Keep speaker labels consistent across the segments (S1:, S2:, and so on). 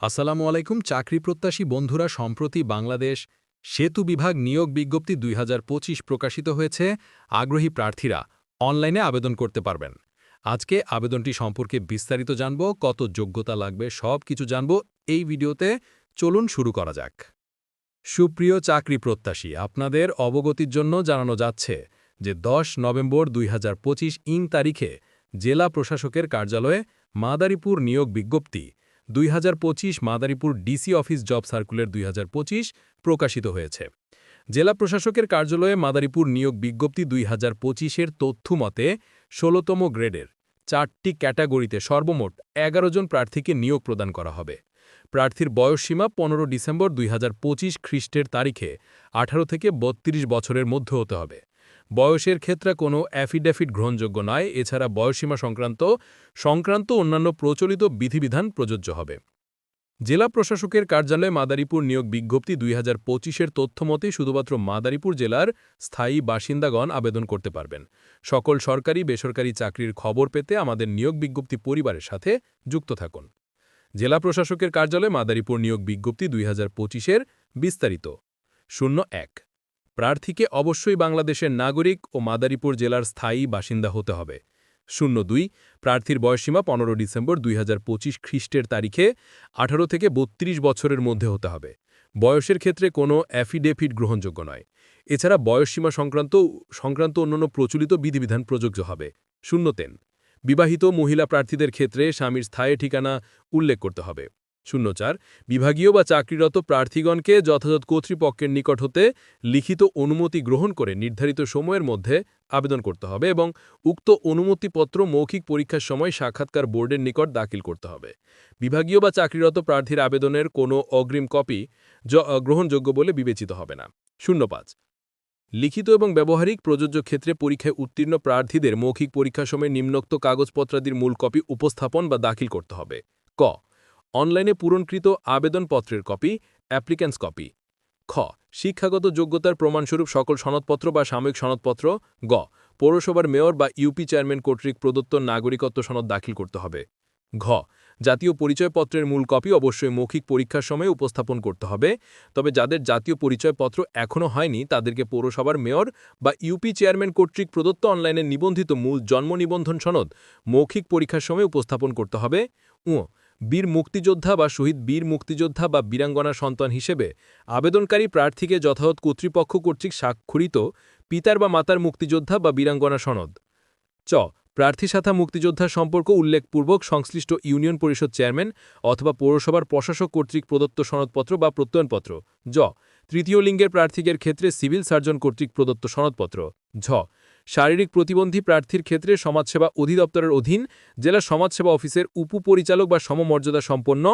S1: আসসালামু আলাইকুম, চাকরি প্রত্যাশী বন্ধুরা, সম্প্রতি বাংলাদেশ সেতু বিভাগ নিয়োগ বিজ্ঞপ্তি দুই হাজার পঁচিশ প্রকাশিত হয়েছে। আগ্রহী প্রার্থীরা অনলাইনে আবেদন করতে পারবেন। আজকে আবেদনটি সম্পর্কে বিস্তারিত জানব, কত যোগ্যতা লাগবে সব কিছু জানব। এই ভিডিওতে চলুন শুরু করা যাক। সুপ্রিয় চাকরি প্রত্যাশী, আপনাদের অবগতির জন্য জানানো যাচ্ছে যে ১০ নভেম্বর দুই হাজার পঁচিশ ইং তারিখে জেলা প্রশাসকের কার্যালয়ে মাদারীপুর নিয়োগ বিজ্ঞপ্তি দুই হাজার পঁচিশ Madaripur DC office job circular দুই হাজার পঁচিশ প্রকাশিত হয়েছে। জেলা প্রশাসকের কার্যালয়ে মাদারীপুর নিয়োগ বিজ্ঞপ্তি দুই হাজার পঁচিশের তথ্যমতে ষোলতম গ্রেডের চারটি ক্যাটাগরিতে সর্বমোট এগারো জন প্রার্থীকে নিয়োগ প্রদান করা হবে। প্রার্থীর বয়সসীমা পনেরো ডিসেম্বর দুই হাজার পঁচিশ খ্রিস্টের তারিখে ১৮ থেকে ৩২ বছরের মধ্যে হতে হবে। বয়সের ক্ষেত্রে কোনো অ্যাফিডেভিট গ্রহণযোগ্য নয়, এছাড়া বয়সীমা সংক্রান্ত সংক্রান্ত অন্যান্য প্রচলিত বিধিবিধান প্রযোজ্য হবে। জেলা প্রশাসকের কার্যালয়ে মাদারীপুর নিয়োগ বিজ্ঞপ্তি দুই হাজার পঁচিশের তথ্যমতে শুধুমাত্র মাদারীপুর জেলার স্থায়ী বাসিন্দাগণ আবেদন করতে পারবেন। সকল সরকারি, বেসরকারি চাকরির খবর পেতে আমাদের নিয়োগ বিজ্ঞপ্তি পরিবারের সাথে যুক্ত থাকুন। জেলা প্রশাসকের কার্যালয়ে মাদারীপুর নিয়োগ বিজ্ঞপ্তি দুই হাজার বিস্তারিত। শূন্য এক। প্রার্থীকে অবশ্যই বাংলাদেশের নাগরিক ও মাদারীপুর জেলার স্থায়ী বাসিন্দা হতে হবে। শূন্য দুই, প্রার্থীর বয়সীমা পনেরো ডিসেম্বর দুই হাজার পঁচিশ খ্রিস্টের তারিখে ১৮ থেকে ৩২ বছরের মধ্যে হতে হবে। বয়সের ক্ষেত্রে কোনো অ্যাফিডেভিট গ্রহণযোগ্য নয়। এছাড়া বয়সসীমা সংক্রান্ত সংক্রান্ত অন্যান্য প্রচলিত বিধিবিধান প্রযোজ্য হবে। শূন্য তেন, বিবাহিত মহিলা প্রার্থীদের ক্ষেত্রে স্বামীর স্থায়ী ঠিকানা উল্লেখ করতে হবে। শূন্য চার বিভাগীয় বা চাকরিরত প্রার্থীগণকে যথাযথ কর্তৃপক্ষের নিকট হতে লিখিত অনুমতি গ্রহণ করে নির্ধারিত সময়ের মধ্যে আবেদন করতে হবে এবং উক্ত অনুমতিপত্র মৌখিক পরীক্ষার সময় সাক্ষাৎকার বোর্ডের নিকট দাখিল করতে হবে। বিভাগীয় বা চাকরিরত প্রার্থীর আবেদনের কোনো অগ্রিম কপি গ্রহণযোগ্য বলে বিবেচিত হবে না। শূন্য পাঁচ লিখিত এবং ব্যবহারিক প্রযোজ্য ক্ষেত্রে পরীক্ষায় উত্তীর্ণ প্রার্থীদের মৌখিক পরীক্ষার সময় নিম্নোক্ত কাগজপত্রাদির মূল কপি উপস্থাপন বা দাখিল করতে হবে। ক। অনলাইনে পূরণকৃত আবেদনপত্রের কপি অ্যাপ্লিক্যান্স কপি। খ, শিক্ষাগত যোগ্যতার প্রমাণস্বরূপ সকল সনদপত্র বা সাময়িক সনদপত্র। গ, পৌরসভার মেয়র বা ইউপি চেয়ারম্যান কর্তৃক প্রদত্ত নাগরিকত্ব সনদ দাখিল করতে হবে। ঘ, জাতীয় পরিচয়পত্রের মূল কপি অবশ্যই মৌখিক পরীক্ষার সময় উপস্থাপন করতে হবে। তবে যাদের জাতীয় পরিচয়পত্র এখনও হয়নি, তাদেরকে পৌরসভার মেয়র বা ইউপি চেয়ারম্যান কর্তৃক প্রদত্ত অনলাইনে নিবন্ধিত মূল জন্ম নিবন্ধন সনদ মৌখিক পরীক্ষার সময় উপস্থাপন করতে হবে। উ বীর মুক্তিযোদ্ধা বা শহীদ বীর মুক্তিযোদ্ধা বা বীরাঙ্গনা সন্তান হিসেবে আবেদনকারী প্রার্থীকে যথাযথ কর্তৃপক্ষ কর্তৃক স্বাক্ষরিত পিতার বা মাতার মুক্তিযোদ্ধা বা বীরাঙ্গনা সনদ। চ. প্রার্থী সাথা মুক্তিযোদ্ধা সম্পর্ক উল্লেখপূর্বক সংশ্লিষ্ট ইউনিয়ন পরিষদ চেয়ারম্যান অথবা পৌরসভার প্রশাসক কর্তৃক প্রদত্ত সনদপত্র বা প্রত্যয়নপত্র। জ. তৃতীয় লিঙ্গের প্রার্থীদের ক্ষেত্রে সিভিল সার্জন কর্তৃক প্রদত্ত সনদপত্র। ঝ. শারীরিক প্রতিবন্ধী প্রার্থীর ক্ষেত্রে সমাজসেবা অধিদপ্তরের অধীন জেলা সমাজসেবা অফিসের উপপরিচালক বা সমমর্যাদা সম্পন্ন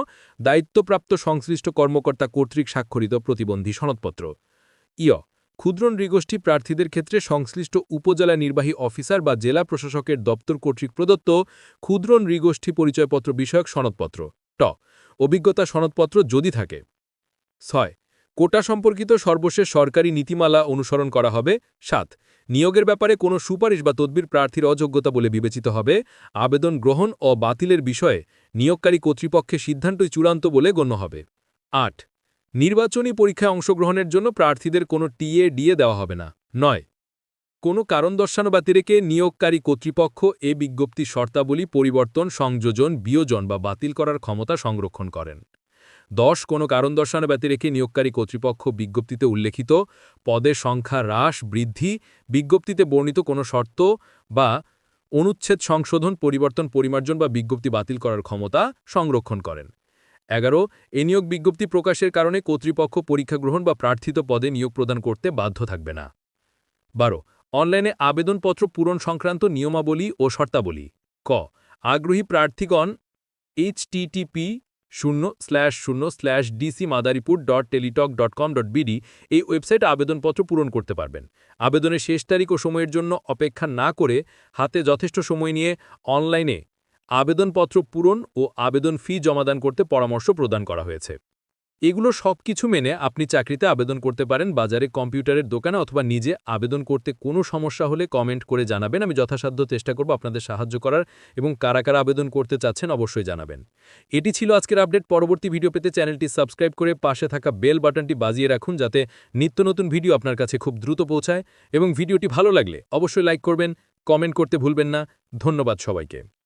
S1: দায়িত্বপ্রাপ্ত সংশ্লিষ্ট কর্মকর্তা কর্তৃক স্বাক্ষরিত প্রতিবন্ধী সনদপত্র। ইয় ক্ষুদ্র নৃগোষ্ঠী প্রার্থীদের ক্ষেত্রে সংশ্লিষ্ট উপজেলা নির্বাহী অফিসার বা জেলা প্রশাসকের দপ্তর কর্তৃক প্রদত্ত ক্ষুদ্র নৃগোষ্ঠী পরিচয়পত্র বিষয়ক সনদপত্র। ট, অভিজ্ঞতা সনদপত্র যদি থাকে। ছয় কোটা সম্পর্কিত সর্বশেষ সরকারি নীতিমালা অনুসরণ করা হবে সাত। নিয়োগের ব্যাপারে কোনো সুপারিশ বা তদবির প্রার্থীর অযোগ্যতা বলে বিবেচিত হবে। আবেদন গ্রহণ ও বাতিলের বিষয়ে নিয়োগকারী কর্তৃপক্ষের সিদ্ধান্তই চূড়ান্ত বলে গণ্য হবে। আট। নির্বাচনী পরীক্ষায় অংশগ্রহণের জন্য প্রার্থীদের কোনো টিএ, ডিএ দেওয়া হবে না। নয়। কোনো কারণ দর্শানো ব্যতিরেকে নিয়োগকারী কর্তৃপক্ষ এ বিজ্ঞপ্তি শর্তাবলী পরিবর্তন, সংযোজন, বিয়োজন বা বাতিল করার ক্ষমতা সংরক্ষণ করেন। দশ কোনো কারণ দর্শানো ব্যতিরেকে নিয়োগকারী কর্তৃপক্ষ বিজ্ঞপ্তিতে উল্লেখিত পদের সংখ্যা হ্রাস, বৃদ্ধি, বিজ্ঞপ্তিতে বর্ণিত কোনো শর্ত বা অনুচ্ছেদ সংশোধন, পরিবর্তন, পরিমার্জন বা বিজ্ঞপ্তি বাতিল করার ক্ষমতা সংরক্ষণ করেন। এগারো, এ নিয়োগ বিজ্ঞপ্তি প্রকাশের কারণে কর্তৃপক্ষ পরীক্ষা গ্রহণ বা প্রার্থিত পদে নিয়োগ প্রদান করতে বাধ্য থাকবে না। বারো, অনলাইনে আবেদনপত্র পূরণ সংক্রান্ত নিয়মাবলী ও শর্তাবলী। ক, আগ্রহী প্রার্থীগণ এইচটিটিপি শূন্য স্ল্যাশ শূন্য slash DC Madaripur dot Teletalk dot com dot BD এই ওয়েবসাইটে আবেদনপত্র পূরণ করতে পারবেন। আবেদনের শেষ তারিখ ও সময়ের জন্য অপেক্ষা না করে হাতে যথেষ্ট সময় নিয়ে অনলাইনে আবেদনপত্র পূরণ ও আবেদন ফি জমাদান করতে পরামর্শ প্রদান করা হয়েছে। এগুলো সব কিছু মেনে আপনি চাকরিতে আবেদন করতে পারেন, বাজারে কম্পিউটারের দোকানে অথবা নিজে আবেদন করতে কোনো সমস্যা হলে কমেন্ট করে জানাবেন। আমি যথাসাধ্য চেষ্টা করব আপনাদের সাহায্য করার এবং কারা কারা আবেদন করতে চাচ্ছেন অবশ্যই জানাবেন। এটি ছিল আজকের আপডেট। পরবর্তী ভিডিও পেতে চ্যানেলটি সাবস্ক্রাইব করে পাশে থাকা বেল বাটনটি বাজিয়ে রাখুন যাতে নিত্য নতুন ভিডিও আপনার কাছে খুব দ্রুত পৌঁছায় এবং ভিডিওটি ভালো লাগলে অবশ্যই লাইক করবেন, কমেন্ট করতে ভুলবেন না। ধন্যবাদ সবাইকে।